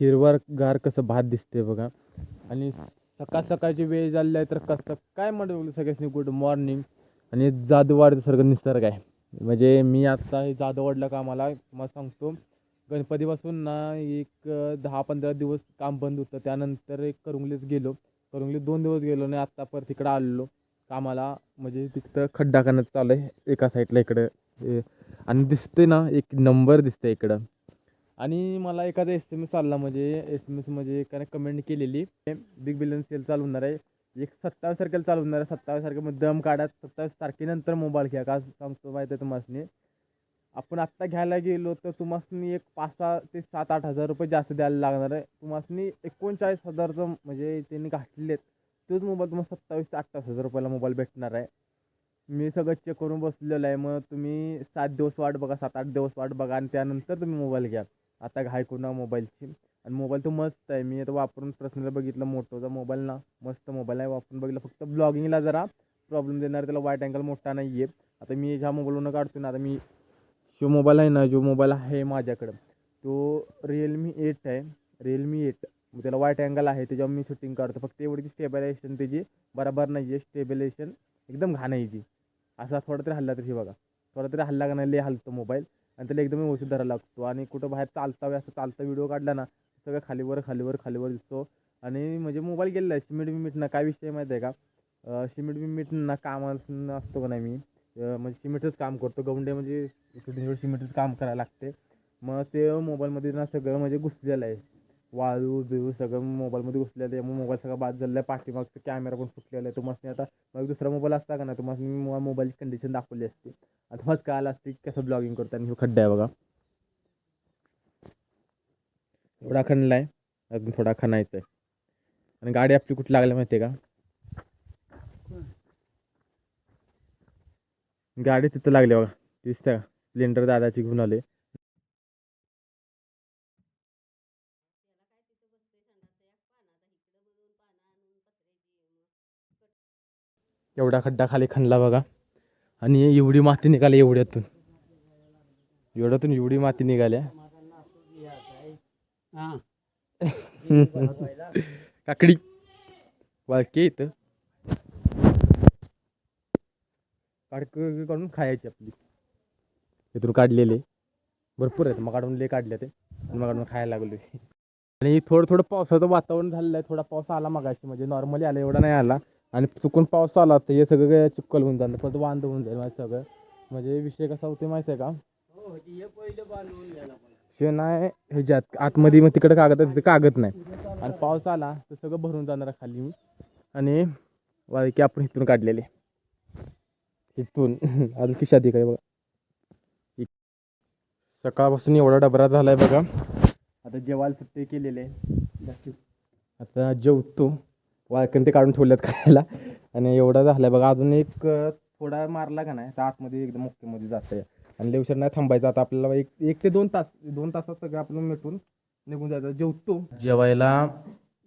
हिरवागार कसं भात दिसते बघा. आणि सकाळ सकाळची वेळ झाली आहे तर कसं काय म्हणतो सगळ्यांनी गुड मॉर्निंग आणि जादूवाडीसारखं निसर्ग आहे. म्हणजे मी आता हे जादूवाडला कामाला मला सांगतो गणपतीपासून ना एक दहा पंधरा दिवस काम बंद होतं. त्यानंतर एक करुंगलीत गेलो. करुंगलीत दोन दिवस गेलो आणि आत्ता परत तिकडं आलेलो. कामाला म्हणजे तिथं खड्डा करण्यात चालू आहे. एका साईडला इकडं. आणि दिसते ना एक नंबर दिसते इकडं. आणि मला एखादा एस एम एस आला म्हणजे एस एम एस म्हणजे एकाने कमेंट केलेली बिग बिलियन सेल चालू होणार आहे. एक सत्तावीस तारखेला चालू होणार आहे. सत्तावीस तारखेमध्ये दम काढा सत्तावीस तारखेनंतर मोबाईल घ्या का सांगतो माहिती आहे तुम्हाला आपण आत्ता घ्यायला गेलो तर तुम्हाला एक पाच सहा ते सात आठ हजार रुपये जास्त द्यायला लागणार आहे. तुम्हाला एकोणचाळीस हजारचं म्हणजे त्यांनी घातलेले आहेत. तोच मोबाईल तुम्हाला सत्तावीस ते अठ्ठावीस हजार रुपयाला मोबाईल भेटणार आहे. मी सगळं चेक करून बसलेलं आहे. मग तुम्ही सात दिवस वाट बघा सात आठ दिवस वाट बघा आणि त्यानंतर तुम्ही मोबाईल घ्या. आता घाय कोणा मोबाईलची. आणि मोबाईल तो मस्त आहे. मी आता वापरून पर्सनल बघितलं मोटोचा मोबाईल ना. मस्त मोबाईल आहे वापरून बघितलं. फक्त ब्लॉगिंगला जरा प्रॉब्लेम देणार त्याला वाईट अँगल मोठा नाही आहे आता मी ह्या मोबाईलवरून काढतो ना आता मी जो मोबाईल आहे ना जो मोबाईल आहे माझ्याकडं तो रिअलमी एट आहे. रिअलमी एट मग त्याला वाईट अँगल आहे. त्याच्यावर मी शूटिंग करतो. फक्त एवढी स्टेबलायझेशन त्याची बरोबर नाही आहे स्टेबलायझेशन एकदम घाण आहे ती. असा थोडा तरी हल्ला तरी बघा. थोडा तरी हल्ला का नाही हलतो मोबाईल आणि त्याला एकदम व्यवस्थित धरायला लागतो. आणि कुठं बाहेर चालता असं चालता व्हिडिओ काढला ना सगळं खालीवर खालीवर खालीवर दिसतो. आणि म्हणजे मोबाईल गेलेला आहे सिमेंट बिमेंट ना काय विषय माहिती आहे का? सिमेंट बिमेंट ना कामाला असतो का नाही मी? म्हणजे सिमेंटच काम करतो. गवंडे म्हणजे शूटिंगवर सिमेंटच काम करायला लागते. मग ते मोबाईलमध्ये ना सगळं म्हणजे घुसलेलं आहे. वाळू बिळू सगळं मोबाईलमध्ये घुसलेलं आहे. त्यामुळे मोबाईल सगळा बाद झालेला आहे. पाठीमागचं कॅमेरा पण फुटलेला आहे. तुम्हाला आता मग दुसरा मोबाईल असता का ना तुम्हाला मी मोबाईलची कंडिशन दाखवली असते. आता मग कळालं असते की कसं ब्लॉगिंग करतो आणि खड्डा आहे बघा. एवढा खणला आहे. अजून थोडा खणायचा आहे. आणि गाडी आपली कुठे लागली माहिती आहे का? गाडी तिथं लागली बघा. दिसतं का? स्प्लेंडर दादाची घेऊन आले एवढा खड्डा खाली खणला बघा. आणि एवढी माती निघाली एवढ्यातून. एवढ्यातून एवढी माती निघाल्या. काकडी. वाळके इथं. काडक काढून खायची आपली. इथून काढलेले. भरपूर आहेत. मग काढून ले काढले ते. मग काढून खायला लागले आणि थोडं थोडं पावसाचं वातावरण झालेलं आहे. थोडा पाऊस आला मगाशी. म्हणजे नॉर्मली आला. एवढा नाही आला. आणि चुकून पाऊस आला तर हे सगळं काय चिक्कल होऊन जाणार परत वांद होऊन जाईल माझं सगळं म्हणजे विषय कसा होतो माहिती आहे का? शे नाही ह्याच्यात आतमध्ये मग तिकडे कागद आहे, तिथे कागद नाही. आणि पाऊस आला तर सगळं भरून जाणार आहे खाली. आणि वाळकी आपण इथून काढलेले. इथून. अजून आहे काय बघा. सकाळपासून एवढा डबरा झालाय बघा. आता जेवायला सुट्टे केलेले आहे. आता जेवतो वाळकण ते काढून ठेवल्यात खायला. आणि एवढा झालाय बघा अजून एक थोडा मारला का नाही तर आतमध्ये एकदम मुक्तीमध्ये जातं आणि लय उशीर नाही थांबायचं आता आपल्याला एक एक ते दोन तास दोन तासात सगळं आपलं मिटून निघून जायचं. जेवतो. जेवायला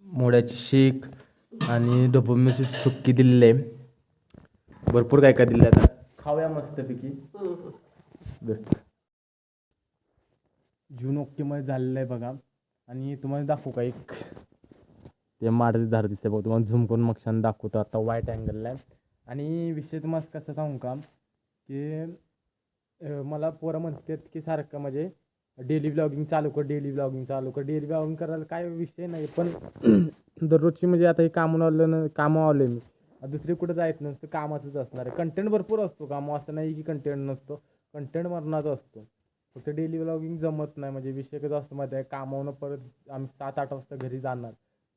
मोड्याची शेक आणि ढबू मिरची सुक्की दिलेली आहे. भरपूर काय काय दिलं आता. खाऊया मस्तपैकी. जून ओकेमध्ये झालेलं आहे बघा. आणि तुम्हाला दाखवू का एक? ते माडाची झाड दिसते बघ तुम्हाला झूम करून मग दाखवतो आता वाईट अँगलला आहे आणि विषय तुम्हाला कसं सांगू का की मला पोरं म्हणतात की सारखं म्हणजे डेली ब्लॉगिंग चालू कर डेली ब्लॉगिंग चालू कर. डेली ब्लॉगिंग करायला काय विषय नाही पण दररोजची म्हणजे आता हे कामावर आलं ना कामावर आलो मी. दुसरी कुठं जायचं नसतं कामाचंच असणार आहे. कंटेंट भरपूर असतो कामं असं नाही की कंटेंट नसतो. कंटेंट मरणाचा असतो. फक्त डेली ब्लॉगिंग जमत नाही म्हणजे विषय कसं असतो माहिती आहे? कामावून परत आम्ही सात आठ वाजता घरी जाणार.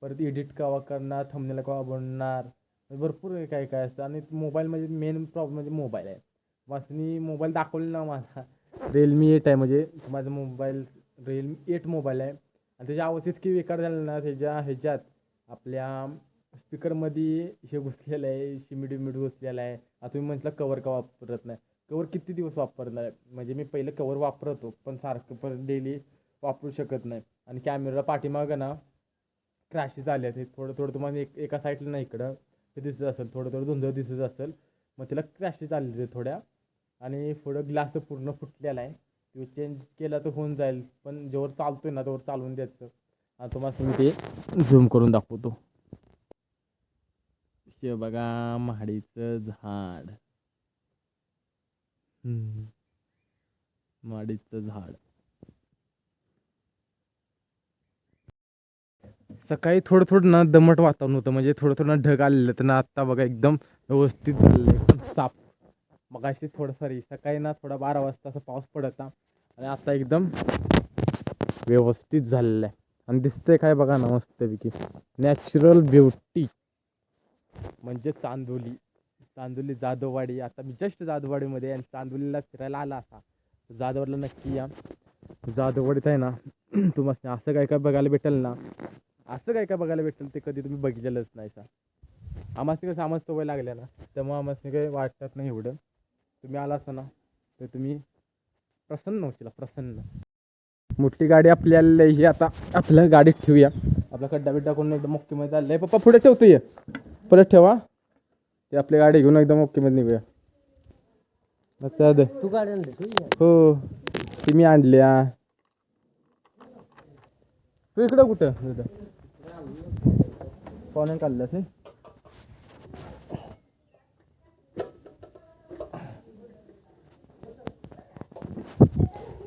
परत एडिट केव्हा करणार थंबनेल केव्हा बनणार भरपूर काय काय असतं. आणि मोबाईल म्हणजे मेन प्रॉब्लेम म्हणजे मोबाईल आहे. वाचनी मोबाईल दाखवले ना माझा रिअलमी एट आहे म्हणजे माझा मोबाईल रिअलमी एट मोबाईल आहे. आणि त्याची आवाज इतकी बेकार झाली ना त्याच्या ह्याच्यात आपल्या स्पीकरमध्ये हे घुसलेलं आहे शिमिट बिमिट घुसलेलं आहे. आता तुम्ही म्हटलं कवर का वापरत नाही? कवर किती दिवस वापरणार? आहे म्हणजे मी पहिलं कवर वापरतो पण सारखं परत डेली वापरू शकत नाही. आणि कॅमेरा पाठीमागं ना क्रॅशेस आले आहेत. थोडं थोडं तुम्हाला एक एका साईडला नाही इकडं. ते दिसत असेल थोडं थोडं धुंदळ दिसत असेल. मग त्याला क्रॅशेस आलेले आहेत थोड्या. आणि पुढं ग्लास पूर्ण फुटलेला आहे. तो चेंज केला तर होऊन जाईल. पण जेव्हा चालतोय ना तेव्हा चालवून द्यायचं. आता तुम्हाला मी ते झूम करून दाखवतो. हे बघा महाडीचं झाड. महाडीचं झाड. सकाळी थोडं थोडं ना दमट वातावरण होतं. म्हणजे थोडं थोडं ढग आलेलं तर ना. आत्ता बघा एकदम व्यवस्थित झालेलं आहे. एकदम साफ. मग अशी थोडं सॉरी सकाळी ना थोडा बारा वाजता असं पाऊस पडता आणि आता एकदम व्यवस्थित झालेलं आहे. आणि दिसतंय काय बघा ना मस्तपैकी. Natural beauty. म्हणजे चांदोली. चांदोली जाधववाडी. आता मी जस्ट जाधववाडीमध्ये आणि चांदोलीला फिरायला आला असा. जाधवला जाधववाडीला नक्की या. जाधववाडीत आहे ना. तुम्हाला असं काय काय बघायला भेटेल ना. असं काय काय बघायला भेटेल ते कधी तुम्ही बघितलेलंच नाही सा. आम्हाला कसं आम्हाला सवय लागल्या ना. त्यामुळे आम्हाला काही वाटत नाही एवढं. तुम्ही आला असता ना तर तुम्ही प्रसन्न होशील प्रसन्न. मोठी गाडी आपल्याला ही आता आपल्या गाडीत ठेवूया. आपला खड्डा बिड्डा करून एकदम मुक्कीमध्ये चाललंय. पप्पा पुढे ठेवतो ये. परत ठेवा. ते आपली गाडी घेऊन एकदम मुक्कीमध्ये निघूया. आता दे. तू गाडी आणली हो. ती मी आणल्या. तू इकडं कुठं? पाहुणे काढल्यास नाही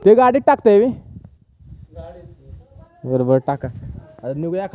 ते गाडीत टाकताय बे बरं बरं टाका. आता निघूया खाली.